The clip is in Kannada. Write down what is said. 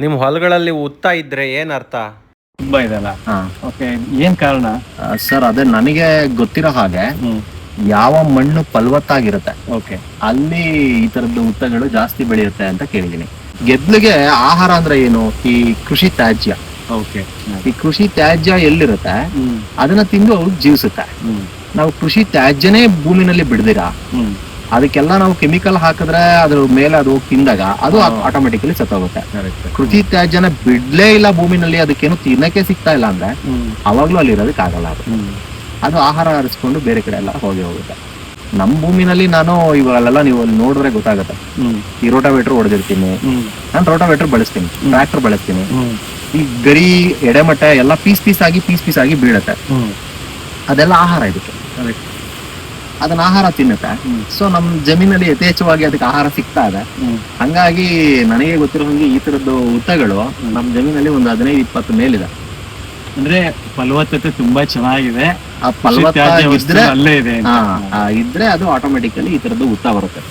ನಿಮ್ಮ ಹೊಲಗಳಲ್ಲಿ ಉತ್ತ ಇದ್ರೆ ಏನ್ ಅರ್ಥ? ತುಂಬಾ ಇದೆಲ್ಲ. ಹಾ. ಓಕೆ ಏನ್ ಕಾರಣ? ಸರ್ ಅದೇ ನನಗೆ ಗೊತ್ತಿರೋ ಹಾಗೆ ಯಾವ ಮಣ್ಣು ಫಲವತ್ತಾಗಿರುತ್ತೆ? ಓಕೆ ಅಲ್ಲಿ ಈ ತರದ ಉತ್ತಗಳು ಜಾಸ್ತಿ ಬೆಳೆಯುತ್ತೆ ಅಂತ ಕೇಳಿದೀನಿ ಗೆದ್ಲಿಗೆ ಆಹಾರ ಅಂದ್ರೆ ಏನು? ಈ ಕೃಷಿ ತ್ಯಾಜ್ಯ. ಓಕೆ ಈ ಕೃಷಿ ತ್ಯಾಜ್ಯ ಎಲ್ಲಿರುತ್ತೆ? ಅದನ್ನ ತಿಂದು ಅವ್ರು ಜೀವಿಸುತ್ತೆ ನಾವು ಕೃಷಿ ತ್ಯಾಜ್ಯನೇ ಭೂಮಿನಲ್ಲಿ ಬಿಡದಿರ? ಹ್ಮ್. ಅದಕ್ಕೆಲ್ಲ ನಾವು ಕೆಮಿಕಲ್ ಹಾಕಿದ್ರೆ ಅದ್ರ ಮೇಲೆ ಅದು ತಿಂದಾಗ ಅದು ಆಟೋಮೆಟಿಕಲಿ ಸತ್ತೋಗುತ್ತೆ. ಕೃಷಿ ತ್ಯಾಜ್ಯನ ಬಿಡ್ಲೇ ಇಲ್ಲ ಭೂಮಿನಲ್ಲಿ ಅದಕ್ಕೇನು ತಿನ್ನಕ್ಕೆ ಸಿಗ್ತಾ ಇಲ್ಲ ಅಂದ್ರೆ ಅವಾಗ್ಲೂ ಅಲ್ಲಿ ಇರೋದಕ್ಕೆ ಆಗಲ್ಲ ಅದು. ಅದು ಆಹಾರ ಹರಿಸ್ಕೊಂಡು ಬೇರೆ ಕಡೆ ಎಲ್ಲ ಹೋಗಿ ಹೋಗುತ್ತೆ. ನಮ್ಮ ಭೂಮಿನಲ್ಲಿ ನಾನು ಇವಾಗಲೆಲ್ಲ ನೀವು ಅಲ್ಲಿ ನೋಡಿದ್ರೆ ಗೊತ್ತಾಗುತ್ತೆ. ಈ ರೋಟಾವೇಟರ್ ಹೊಡೆದಿರ್ತೀನಿ. ನಾನು ರೋಟಾವೇಟರ್ ಬಳಸ್ತೀನಿ. ಟ್ರ್ಯಾಕ್ಟರ್ ಬಳಸ್ತೀನಿ. ಈ ಗರಿ ಎಡೆಮಟ್ಟೆ ಎಲ್ಲ ಪೀಸ್ ಪೀಸ್ ಆಗಿ ಪೀಸ್ ಪೀಸ್ ಆಗಿ ಬೀಳುತ್ತೆ ಅದೆಲ್ಲ ಆಹಾರ ಇದಕ್ಕೆ. ಅದನ್ನ ಆಹಾರ ತಿನ್ನುತ್ತೆ. ಸೊ ನಮ್ ಜಮೀನಲ್ಲಿ ಯಥೇಚ್ಛವಾಗಿ ಅದಕ್ಕೆ ಆಹಾರ ಸಿಗ್ತಾ ಇದೆ. ಹಂಗಾಗಿ ನನಗೆ ಗೊತ್ತಿರೋ ಹಂಗೆ ಈ ತರದ್ದು ಉತ್ತಗಳು ನಮ್ ಜಮೀನಲ್ಲಿ ಒಂದು ಹದಿನೈದು ಇಪ್ಪತ್ತು ಮೇಲಿದೆ. ಅಂದ್ರೆ ಫಲವತ್ತತೆ ತುಂಬಾ ಚೆನ್ನಾಗಿದೆ. ಆ ಫಲವತ್ತತೆ ಇದ್ರೆ ಅಲ್ಲೇ ಇದೆ ಇದ್ರೆ ಅದು ಆಟೋಮೆಟಿಕಲಿ ಈ ತರದ್ದು ಉತ್ತ ಬರುತ್ತೆ.